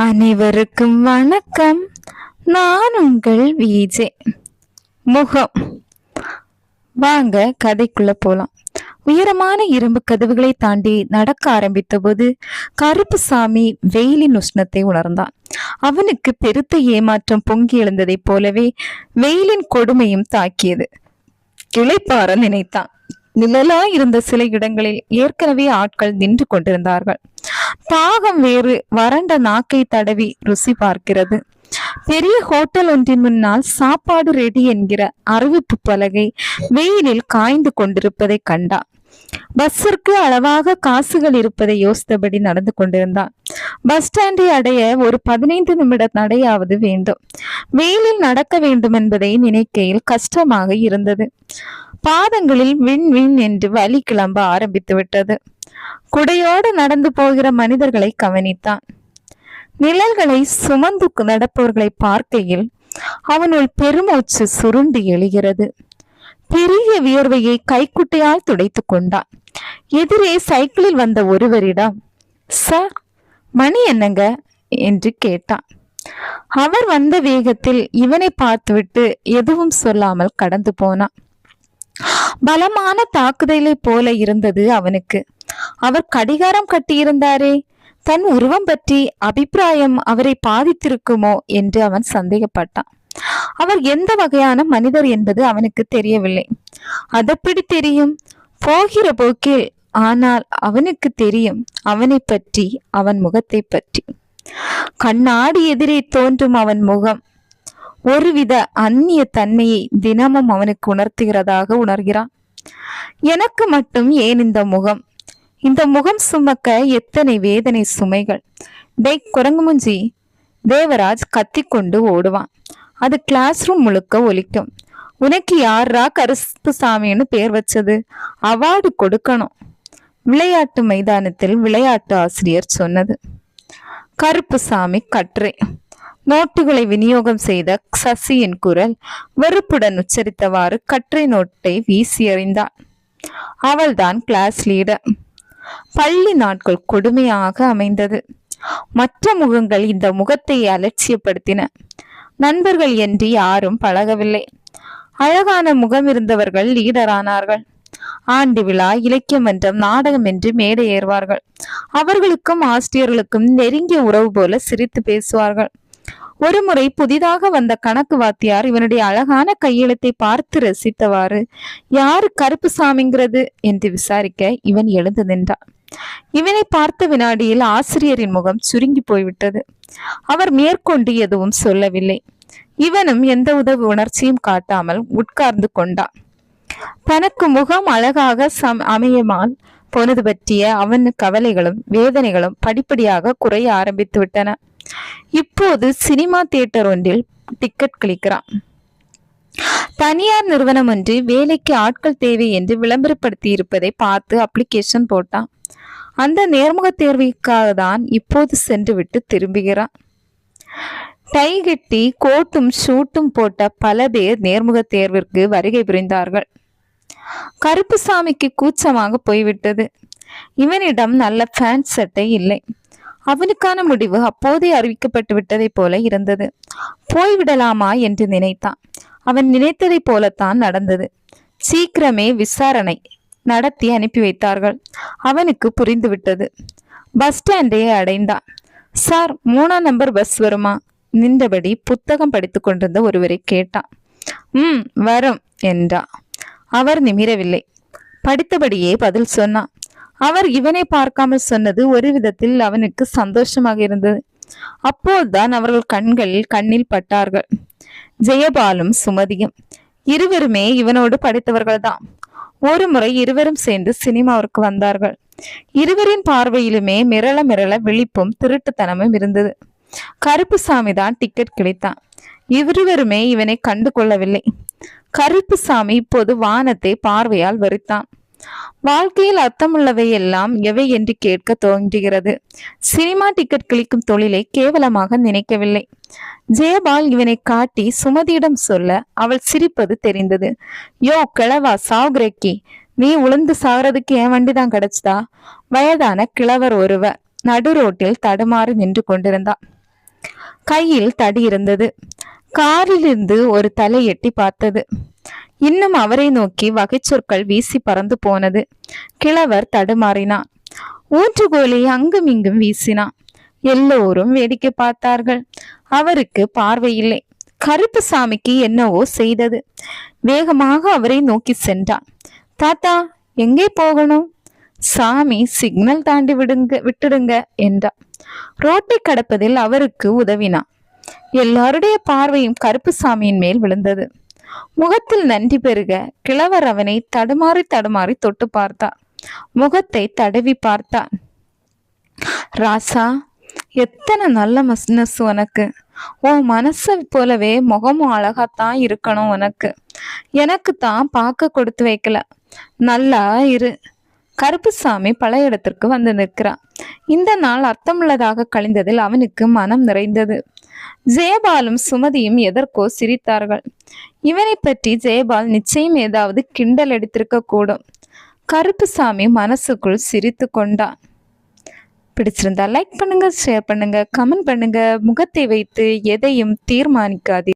அனைவருக்கும் வணக்கம். நான் உங்கள் விஜே. முகம். வாங்க கதைக்குள்ள போலாம். உயரமான இரும்பு கதவுகளை தாண்டி நடக்க ஆரம்பித்த போது கருப்புசாமி வெயிலின் உஷ்ணத்தை உணர்ந்தான். அவனுக்கு பெருத்த ஏமாற்றம் பொங்கி எழுந்ததைப் போலவே வெயிலின் கொடுமையும் தாக்கியது. இளைப்பாற நினைத்தான். நிழலா இருந்த சில இடங்களில் ஏற்கனவே ஆட்கள் நின்று கொண்டிருந்தார்கள். தாகம் வேறு வறண்ட நாக்கை தடவி ருசி பார்க்கிறது. பெரிய ஹோட்டல் ஒன்றின் முன்னால் சாப்பாடு ரெடி என்கிற அறிவிப்பு பலகை வெயிலில் காய்ந்து கொண்டிருப்பதை கண்டான். பஸ்ஸிற்கு அளவாக காசுகள் இருப்பதை யோசித்தபடி நடந்து கொண்டிருந்தான். பஸ் ஸ்டாண்டை அடைய ஒரு பதினைந்து நிமிட நடையாவது வேண்டும். வெயிலில் நடக்க வேண்டும் என்பதை நினைக்கையில் கஷ்டமாக இருந்தது. பாதங்களில் விண் விண் என்று வலி கிளம்ப ஆரம்பித்து விட்டது. குடையோடு நடந்து போகிற மனிதர்களை கவனித்தான். நிழல்களை சுமந்து நடப்பவர்களை பார்க்கையில் அவனுள் பெருமூச்சு சுருண்டு எழுகிறது. பெரிய வியர்வையை கைக்குட்டையால் துடைத்துக் கொண்டான். எதிரே சைக்கிளில் வந்த ஒருவரிடம் சார் மணி என்னங்க? என்று கேட்டான். அவர் வந்த வேகத்தில் இவனை பார்த்துவிட்டு எதுவும் சொல்லாமல் கடந்து போனான். பலமான தாக்குதலை போல இருந்தது அவனுக்கு. அவர் கடிகாரம் கட்டியிருந்தாரே. தன் உருவம் பற்றி அபிப்பிராயம் அவரை பாதித்திருக்குமோ என்று அவன் சந்தேகப்பட்டான். அவர் எந்த வகையான மனிதர் என்பது அவனுக்கு தெரியவில்லை. அதப்படி தெரியும்? போகிற போக்கில் ஆனால் அவனுக்கு தெரியும் அவனை பற்றி அவன் முகத்தை பற்றி. கண்ணாடி எதிரே தோன்றும் அவன் முகம். ஒருவித அந்நிய தன்மையை தினமும் அவனுக்கு உணர்த்துகிறதாக உணர்கிறான். எனக்கு மட்டும் ஏன் இந்த முகம்? இந்த முகம் சுமக்க எத்தனை வேதனை சுமைகள்? டேய் குரங்குமுஞ்சி தேவராஜ் கத்திக்கொண்டு ஓடுவான். அது கிளாஸ் ரூம் முழுக்க ஒலிக்கும். உனக்கு யாரா கருப்புசாமின்னு பேர் வச்சது? அவார்டு கொடுக்கணும். விளையாட்டு மைதானத்தில் விளையாட்டு ஆசிரியர் சொன்னது. கருப்புசாமி கற்றே நோட்டுகளை விநியோகம் செய்த சசியின் குரல் வெறுப்புடன் உச்சரித்தவாறு கற்றை நோட்டை வீசி எறிந்தாள் அவள்தான் கிளாஸ் லீடர் பள்ளி நாட்கள் கொடுமையாக அமைந்தது. மற்ற முகங்கள் இந்த முகத்தை அலட்சியப்படுத்தின. நண்பர்கள் என்று யாரும் பழகவில்லை. அழகான முகம் இருந்தவர்கள் லீடரானார்கள் ஆண்டு விழா இலக்கிய மன்றம் நாடகம் என்று மேடை ஏறுவார்கள். அவர்களுக்கும் ஆசிரியர்களுக்கும் நெருங்கிய உறவு போல சிரித்து பேசுவார்கள். ஒருமுறை புதிதாக வந்த கணக்கு வாத்தியார் இவனுடைய அழகான கையெழுத்தை பார்த்து ரசித்தவாறு யாரு கருப்புசாமிங்கிறது என்று விசாரிக்க இவன் எழுந்து நின்றான். இவனை பார்த்த வினாடியில் ஆசிரியரின் முகம் சுருங்கி போய்விட்டது. அவர் மேற்கொண்டு எதுவும் சொல்லவில்லை. இவனும் எந்த உதவி உணர்ச்சியும் காட்டாமல் உட்கார்ந்து கொண்டான். தனக்கு முகம் அழகாக சம் அமையமால் போனது பற்றிய அவன் கவலைகளும் வேதனைகளும் படிப்படியாக குறைய ஆரம்பித்து விட்டன இப்போது சினிமா தியேட்டர் ஒன்றில் டிக்கெட் கிளிக்கிறான் தனியார் நிறுவனம் ஒன்று வேலைக்கு ஆட்கள் தேவை என்று விளம்பரப்படுத்தி இருப்பதை பார்த்து அப்ளிகேஷன் போட்டான். அந்த நேர்முக தேர்வுக்காக தான் இப்போது சென்று விட்டு திரும்புகிறான். டை கட்டி கோட்டும் ஷூட்டும் போட்ட பல பேர் நேர்முக தேர்விற்கு வருகை புரிந்தார்கள். கருப்புசாமிக்கு கூச்சமாக போய்விட்டது. இவனிடம் நல்ல பேண்ட் சட்டை இல்லை. அவனுக்கான முடிவு அப்போதே அறிவிக்கப்பட்டு விட்டதைப் போல இருந்தது. போய்விடலாமா என்று நினைத்தான். அவன் நினைத்ததைப் போலத்தான் நடந்தது. சீக்கிரமே விசாரணை நடத்தி அனுப்பி வைத்தார்கள். அவனுக்கு புரிந்துவிட்டது பஸ் ஸ்டாண்டை அடைந்தான். சார் மூணாம் நம்பர் பஸ் வருமா? நின்றபடி புத்தகம் படித்துக் கொண்டிருந்த ஒருவரை கேட்டான். ம் வரும் என்றா அவர் நிமிரவில்லை. படித்தபடியே பதில் சொன்னான். அவர் இவனை பார்க்காமல் சொன்னது ஒரு விதத்தில் அவனுக்கு சந்தோஷமாக இருந்தது. அப்போதுதான் அவர்கள் கண்களில் கண்ணில் பட்டார்கள். ஜெயபாலும் சுமதியும். இருவருமே இவனோடு படித்தவர்கள்தான். ஒரு முறை இருவரும் சேர்ந்து சினிமாவிற்கு வந்தார்கள். இருவரின் பார்வையிலுமே மிரள மிரள விழிப்பும் திருட்டுத்தனமும் இருந்தது. கருப்புசாமி தான் டிக்கெட் கிடைத்தான். இருவருமே இவனை கண்டு கொள்ளவில்லை கருப்புசாமி இப்போது வானத்தை பார்வையால் வெறித்தான். வாழ்க்கையில் அர்த்தமுள்ளவை எல்லாம் எவை என்று கேட்க தோன்றுகிறது. சினிமா டிக்கெட் கிழிக்கும் தொழிலை கேவலமாக நினைக்கவில்லை. ஜெயபால் இவனை காட்டி சுமதியிடம் சொல்ல அவள் சிரிப்பது தெரிந்தது. யோ கிழவா சாவுகிரக்கி நீ உளுந்து சாகிறதுக்கு என் வண்டிதான் கிடைச்சதா? வயதான கிழவர் ஒருவர் நடு ரோட்டில் தடுமாறி நின்று கொண்டிருந்தான். கையில் தடி இருந்தது. காரிலிருந்து ஒரு தலை எட்டி பார்த்தது. இன்னும் அவரை நோக்கி வகைச்சொற்கள் வீசி பறந்து போனது. கிழவர் தடுமாறினார் ஊற்றுகோலை அங்கும் இங்கும் வீசினான் எல்லோரும் வேடிக்கை பார்த்தார்கள். அவருக்கு பார்வை இல்லை கருப்பு சாமிக்கு என்னவோ செய்தது. வேகமாக அவரை நோக்கி சென்றான். தாத்தா எங்கே போகணும்? சாமி சிக்னல் தாண்டி விடுங்க விட்டுடுங்க என்றார் ரோட்டை கடப்பதில் அவருக்கு உதவினான். எல்லாருடைய பார்வையும் கருப்பு சாமியின் மேல் விழுந்தது. முகத்தில் நன்றி பெருக கிழவர் அவனை தடுமாறி தடுமாறி தொட்டு பார்த்தான் முகத்தை தடவி பார்த்தான் ராசா எத்தனை நல்ல மஸ்னஸ் உனக்கு. உன் மனசை போலவே முகமும் அழகாத்தான் இருக்கணும் உனக்கு. எனக்கு தான் பார்க்க கொடுத்து வைக்கல. நல்லா இரு. கருப்புசாமி பல இடத்திற்கு வந்து நிற்கிறான் இந்த நாள் அர்த்தமுள்ளதாக கழிந்ததில் அவனுக்கு மனம் நிறைந்தது. ஜெயபாலும் சுமதியும் எதற்கோ சிரித்தார்கள். இவனை பற்றி ஜெயபால் நிச்சயம் ஏதாவது கிண்டல் எடுத்திருக்க கூடும். கருப்புசாமி மனசுக்குள் சிரித்து கொண்டான். பிடிச்சிருந்தா லைக் பண்ணுங்க ஷேர் பண்ணுங்க கமெண்ட் பண்ணுங்க. முகத்தை வைத்து எதையும் தீர்மானிக்காதீர்.